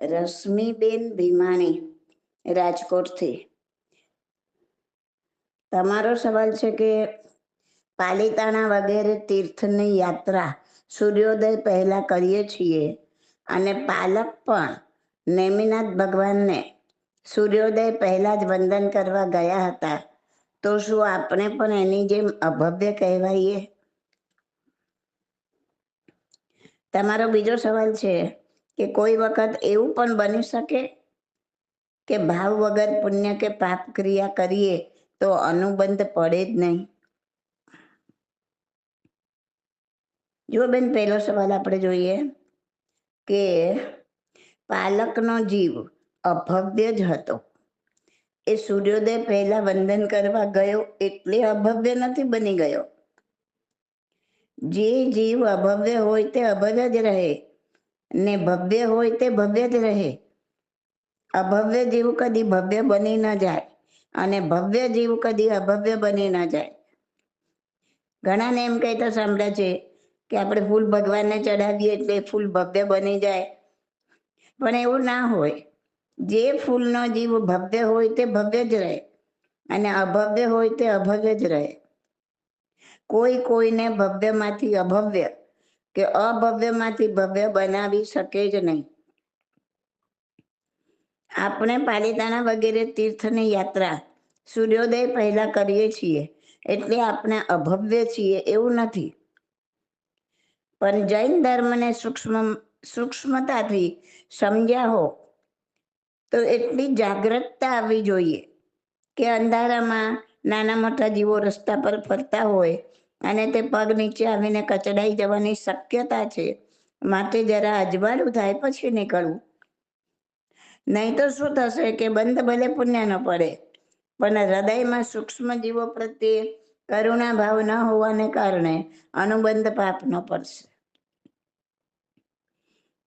રશ્મિબેન ભીમાણી રાજકોટથી. તમારો સવાલ છે કે પાલિતાણા વગેરે તીર્થની યાત્રા સૂર્યોદય પહેલા કરીએ છીએ અને પાલક પણ નેમિનાથ ભગવાનને સૂર્યોદય પહેલા જ વંદન કરવા ગયા હતા, તો શું આપણે પણ એની જેમ અભવ્ય કહેવાઈએ? તમારો બીજો સવાલ છે કે કોઈ વખત એવું પણ બની શકે કે ભાવ વગર પુણ્ય કે પાપ ક્રિયા કરીએ તો અનુબંધ પડે જ નહીં. જો બેન, પહેલો સવાલ આપણે જોઈએ કે પાલકનો જીવ અભવ્ય જ હતો. એ સૂર્યોદય પહેલા વંદન કરવા ગયો એટલે અભવ્ય નથી બની ગયો. જે જીવ અભવ્ય હોય તે અભવ્ય જ રહે. ને ભવ્ય હોય તે ભવ્ય જ રહે. અભવ્ય જીવ કદી ભવ્ય બની ન જાય અને ભવ્ય જીવ કદી અભવ્ય બની ન જાય. ઘણાને એમ કહેતા સાંભળે છે કે આપણે ફૂલ ભગવાનને ચડાવીએ એટલે ફૂલ ભવ્ય બની જાય. પણ એવું ના હોય. જે ફૂલનો જીવ ભવ્ય હોય તે ભવ્ય જ રહે અને અભવ્ય હોય તે અભવ્ય જ રહે. કોઈ કોઈને ભવ્યમાંથી અભવ્ય કે અભવ્યમાંથી ભવ્ય બનાવી શકે જ નહીં. આપણે પાલિતાણા વગેરે તીર્થની યાત્રા સૂર્યોદય પહેલા કરીએ છીએ, એટલે આપણે અભવ્ય છીએ એવું નથી. પણ જૈન ધર્મને સૂક્ષ્મ, સૂક્ષ્મતાથી સમજ્યા હો, તો એટલી જાગૃતતા આવવી જોઈએ કે અંધારામાં નાના મોટા જીવો રસ્તા પર ફરતા હોય અને તે પગ નીચે આવીને કચડાઈ જવાની શક્યતા છે. માટે જરા અજવાળું થાય પછી નીકળવું નહીં તો શું થશે કે બંધ ભલે પુણ્ય ન પડે, પણ હૃદયમાં સૂક્ષ્મ જીવો પ્રત્યે કરુણા ભાવ ન હોવાને કારણે અનુબંધ પાપ ન પડશે.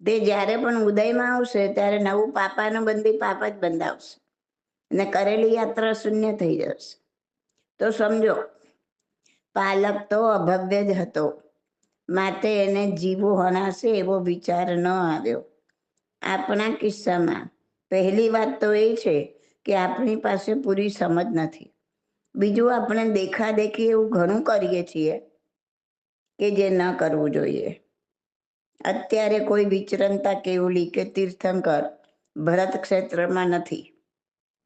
તે જ્યારે પણ ઉદયમાં આવશે ત્યારે નવું પાપાનું બંધી પાપ જ બંધાવશે અને કરેલી યાત્રા શૂન્ય થઈ જશે. તો સમજો પાલક તો અભવ્ય જ હતો. માટે એને જીવો હણાશે એવો વિચાર ન આવ્યો. આપણા કિસ્સામાં પહેલી વાત તો એ છે કે આપણી પાસે પૂરી સમજ નથી. બીજું આપણે દેખાદેખી એવું ઘણું કરીએ છીએ કે જે ન કરવું જોઈએ. અત્યારે કોઈ વિચરણતા કેવલી કે તીર્થંકર ભરત ક્ષેત્રમાં નથી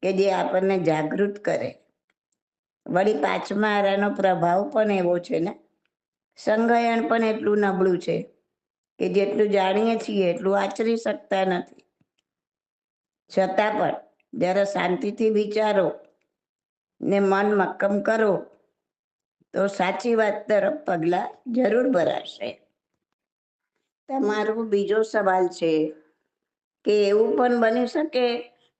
કે જે આપણને જાગૃત કરે. વળી પાંચમા આરાનો પ્રભાવ પણ એવો છે ને? સંગયન પણ એટલું નબળું છે કે જેટલું જાણીએ છીએ એટલું આચરી શકતા નથી. છતાં પણ જરા શાંતિથી વિચારો ને મન મક્કમ કરો તો સાચી વાત તરફ પગલા જરૂર ભરાશે. તમારો બીજો સવાલ છે કે એવું પણ બની શકે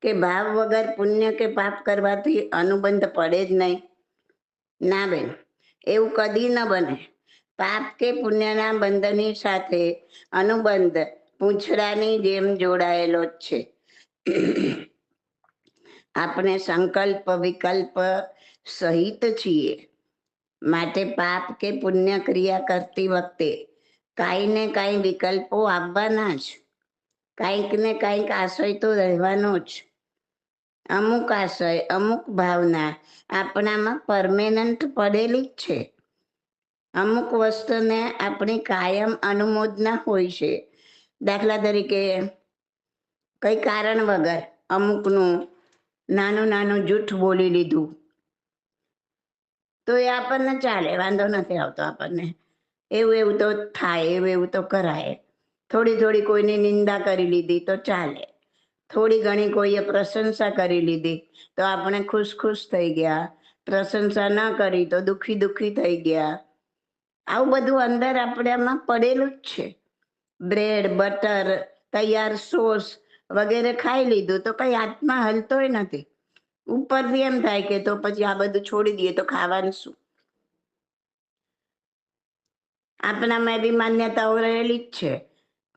કે ભાવ વગર પુણ્ય કે પાપ કરવાથી અનુબંધ પડે જ નહીં? ના બેન, એવું કદી ન બને. પાપ કે પુણ્યના બંધની સાથે અનુબંધ પૂંછડાની જેમ જોડાયેલો જ છે. આપણે સંકલ્પ, વિકલ્પ સહિત છીએ. માટે પાપ કે પુણ્ય ક્રિયા કરતી વખતે કાંઈ ને કાંઈ વિકલ્પો આવવાના જ. કાંઈક ને કાંઈક આશય તો રહેવાનો જ. અમુક આશય, અમુક ભાવના આપણામાં પરમેનન્ટ પડેલી જ છે. અમુક વસ્તુને આપણી કાયમ અનુમોદના હોય છે. દાખલા તરીકે, કઈ કારણ વગર અમુકનું નાનું નાનું જૂઠ બોલી લીધું. તો એ આપણને ચાલે, વાંધો નથી આવતો આપણને. એવું એવું તો થાય, એવું એવું તો કરાય. થોડી થોડી કોઈની નિંદા કરી લીધી તો ચાલે. થોડી ઘણી કોઈએ પ્રશંસા કરી લીધી, તો આપણે ખુશ ખુશ થઈ ગયા. પ્રશંસા ન કરી તો દુખી દુખી થઈ ગયા. આવું બધું અંદર આપણામાં પડેલું જ છે. બ્રેડ, બટર, તૈયાર સોસ વગેરે ખાઈ લીધું તો કઈ આત્મા હલતોય નથી. ઉપરથી એમ થાય કે તો પછી આ બધું છોડી દઈએ તો ખાવાનું શું? આપણામાં એવી માન્યતાઓ રહેલી જ છે.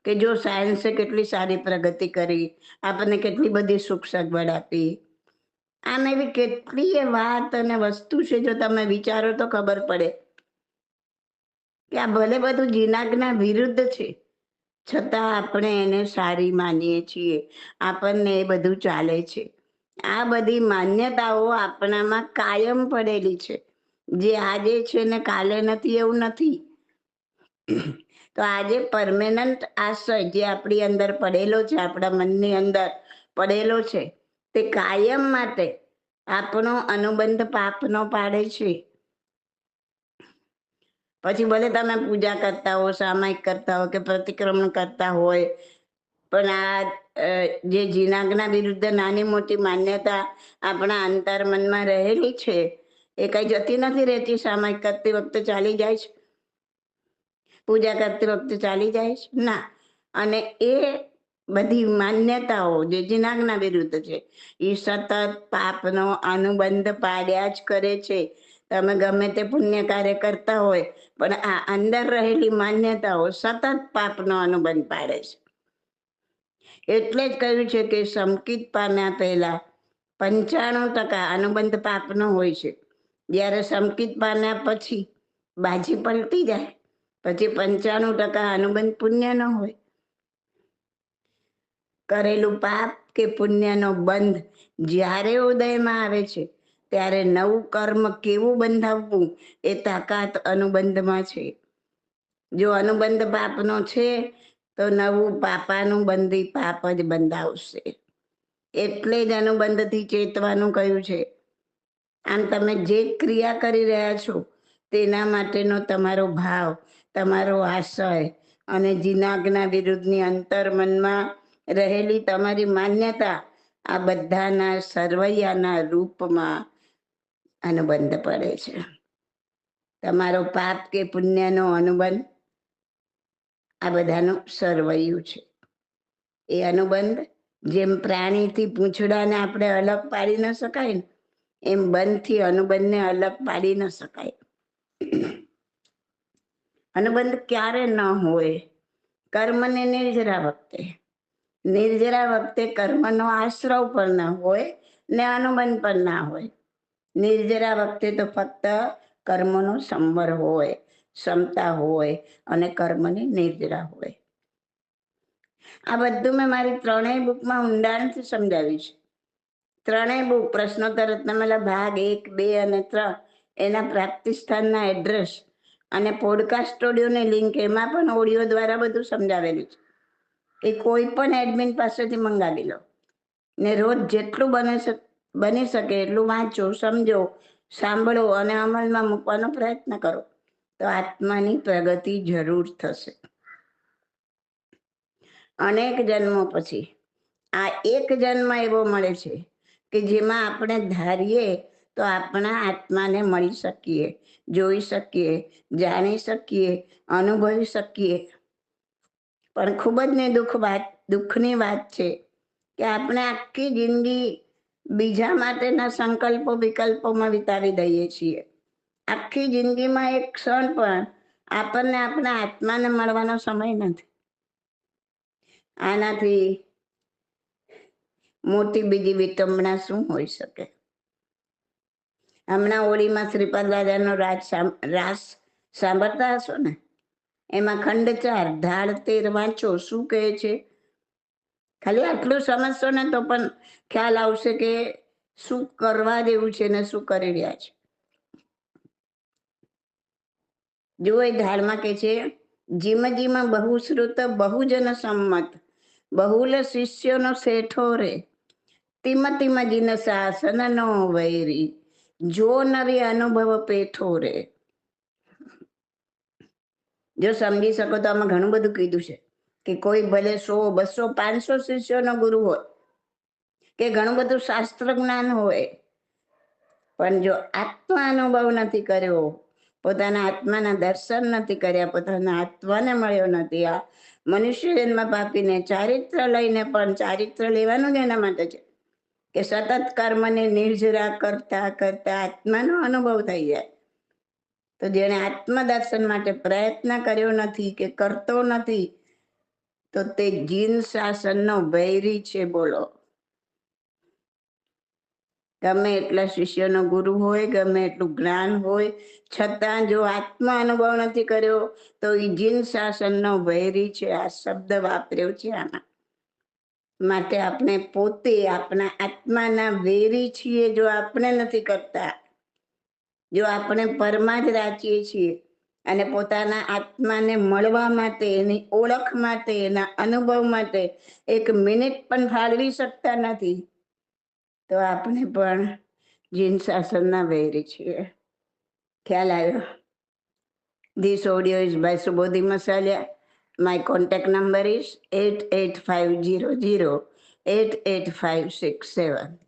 કે જો સાયન્સે કેટલી સારી પ્રગતિ કરી, આપણને કેટલી બધી સુખ સગવડ આપી. આમ એવી કેટલીય વાત અને વસ્તુ છે જો તમે વિચારો તો ખબર પડે. કે આ ભલે બધું જીનાગના વિરુદ્ધ છે, છતાં આપણે એને સારી માનીએ છીએ, આપણને એ બધું ચાલે છે. આ બધી માન્યતાઓ આપણામાં કાયમ પડેલી છે. જે આજે છે ને કાલે નથી, એવું નથી. તો આજે પરમેનન્ટ આશ્રય જે આપણી અંદર પડેલો છે, આપણા મનની અંદર પડેલો છે, તે કાયમ માટે આપણો અનુબંધ પાપનો પાડે છે. પછી ભલે તમે પૂજા કરતા હો, સામાયિક કરતા હો કે પ્રતિક્રમણ કરતા હોય, પણ આ જે જીનાગના વિરુદ્ધ નાની મોટી માન્યતા આપણા અંતર મનમાં રહેલી છે, એ કઈ જતી નથી રહેતી, સામાયિક કરતી વખતે ચાલી જાય છે. પૂજા કરતી વખતે ચાલી જાય છે? ના. અને એ બધી માન્યતાઓ જે જીનાગના વિરુદ્ધ છે, એ સતત પાપનો અનુબંધ પાડ્યા જ કરે છે. તમે ગમે તે પુણ્ય કાર્ય કરતા હોય, પણ આ અંદર રહેલી માન્યતાઓ સતત પાપનો અનુબંધ પાડે છે. એટલે જ કહ્યું છે કે સમકિત પામ્યા પહેલા પંચાણું ટકા અનુબંધ પાપનો હોય છે. જ્યારે સમકિત પામ્યા પછી બાજી પલટી જાય. પછી પંચાણું ટકા અનુબંધ પુણ્ય ન હોય. કરેલું પાપ કે પુણ્યનો બંધ જ્યારે ઉદયમાં આવે છે, ત્યારે નવું કર્મ કેવું બંધાવવું એ તાકાત અનુબંધમાં છે. જો અનુબંધ પાપનો છે, તો નવું પાપાનું બંધી પાપ જ બંધાવશે. એટલે જ અનુબંધથી ચેતવાનું કહ્યું છે. આમ તમે જે ક્રિયા કરી રહ્યા છો, તેના માટેનો તમારો ભાવ તમારો આશય અને જીનાગના વિરુદ્ધની અંતર મનમાં રહેલી તમારી માન્યતા આ બધાના સરવૈયાના રૂપમાં અનુબંધ પડે છે. તમારો પાપ કે પુણ્યનો અનુબંધ આ બધાનું સરવૈયું છે. એ અનુબંધ જેમ પ્રાણીથી પૂંછડાને આપણે અલગ પાડી ન શકાય ને, એમ બંધથી અનુબંધને અલગ પાડી ન શકાય. અનુબંધ ક્યારે ન હોય. કર્મને નિર્જરા વખતે. નિર્જરા વખતે કર્મનો આશ્રવ પણ ન હોય ને અનુબંધ પણ ના હોય. નિર્જરા વખતે તો ફક્ત કર્મનો સંવર હોય, ક્ષમતા હોય અને કર્મની નિર્જરા હોય. આ બધું મેં મારી ત્રણેય બુકમાં ઊંડાણથી સમજાવ્યું છે. ત્રણેય બુક પ્રશ્નોત્તર રત્નમાલા ભાગ એક, બે અને ત્રણ એના પ્રાપ્તિ સ્થાનના એડ્રેસ અને પોડકાસ્ટ ઓડિયોની લિંક એમાં પણ ઓડિયો દ્વારા બધું સમજાવેલું છે. એ કોઈ પણ એડમિન પાસેથી મંગાવી લો. ને રોજ જેટલું બને બની શકે એટલું વાંચો, સમજો, સાંભળો અને અમલમાં મૂકવાનો પ્રયત્ન કરો. તો આત્માની પ્રગતિ જરૂર થશે. અનેક જન્મો પછી, આ એક જન્મ એવો મળે છે કે જેમાં આપણે ધારીએ તો આપણા આત્માને મળી શકીએ. જોઈ શકીએ, જાણી શકીએ, અનુભવી શકીએ. પણ ખૂબ જ ને દુઃખ વાત, દુઃખની વાત છે કે આપણે આખી જિંદગી બીજા માટેના સંકલ્પો, વિકલ્પોમાં વિતાવી દઈએ છીએ. આખી જિંદગીમાં એક ક્ષણ પણ આપણને આપણા આત્માને મળવાનો સમય નથી. આનાથી મોટી બીજી વિટંબના શું હોઈ શકે? હમણાં હોળીમાં શ્રીપાદ રાજાનો રાજ રાસ સાંભળતા હશો ને? એમાં ખંડ ચાર ધાડ તેર વાંચો, શું કહે છે? ખાલી આટલું સમજશો ને તો પણ ખ્યાલ આવશે કે શું કરવા દેવું છે ને શું કરી રહ્યા છે. જો એ ધારમાં કે છે, જીમ જીમ બહુશ્રુત બહુજન સંમત, બહુલ શિષ્યનો શેઠો રે, તિમ તિમ જીન શાસન નો વૈરી જો નવી અનુભવ પેઠો રે જો સમજી શકો તો આમાં ઘણું બધું કીધું છે કે કોઈ ભલે સો બસો પાંચસો શિષ્યોનો ગુરુ હોય કે ઘણું બધું શાસ્ત્ર જ્ઞાન હોય પણ જો આત્મા અનુભવ નથી કર્યો પોતાના આત્માના દર્શન નથી કર્યા પોતાના આત્માને મળ્યો નથી આ મનુષ્ય જન્મ પાપીને ચારિત્ર લઈને પણ ચારિત્ર લેવાનું જ એના માટે છે કે સતત કર્મને નિર્જરા કરતા કરતા આત્માનો અનુભવ થઈ જાય. તો જેને આત્મદર્શન માટે પ્રયત્ન કર્યો નથી કે કરતો નથી, તો તે જીન શાસનનો વૈરી છે બોલો. ગમે એટલા શિષ્યનો ગુરુ હોય, ગમે એટલું જ્ઞાન હોય, છતાં જો આત્મા અનુભવ નથી કર્યો, તો એ જીન શાસનનો વૈરી છે, આ શબ્દ વાપર્યો છે આમાં. માટે આપણે પોતે આપણા આત્માના વેરી છીએ જો આપણે નથી કરતા. જો આપણે પરમાં જ રાચીએ છીએ અને પોતાના આત્માને મળવા માટે, એની ઓળખ માટે, એના અનુભવ માટે એક મિનિટ પણ ફાળવી શકતા નથી, તો આપણે પણ જીન શાસનના વૈરી છીએ. ખ્યાલ આવ્યો? This audio is by Subodhi Masaliya My contact number is eight eight five zero zero eight eight five six seven.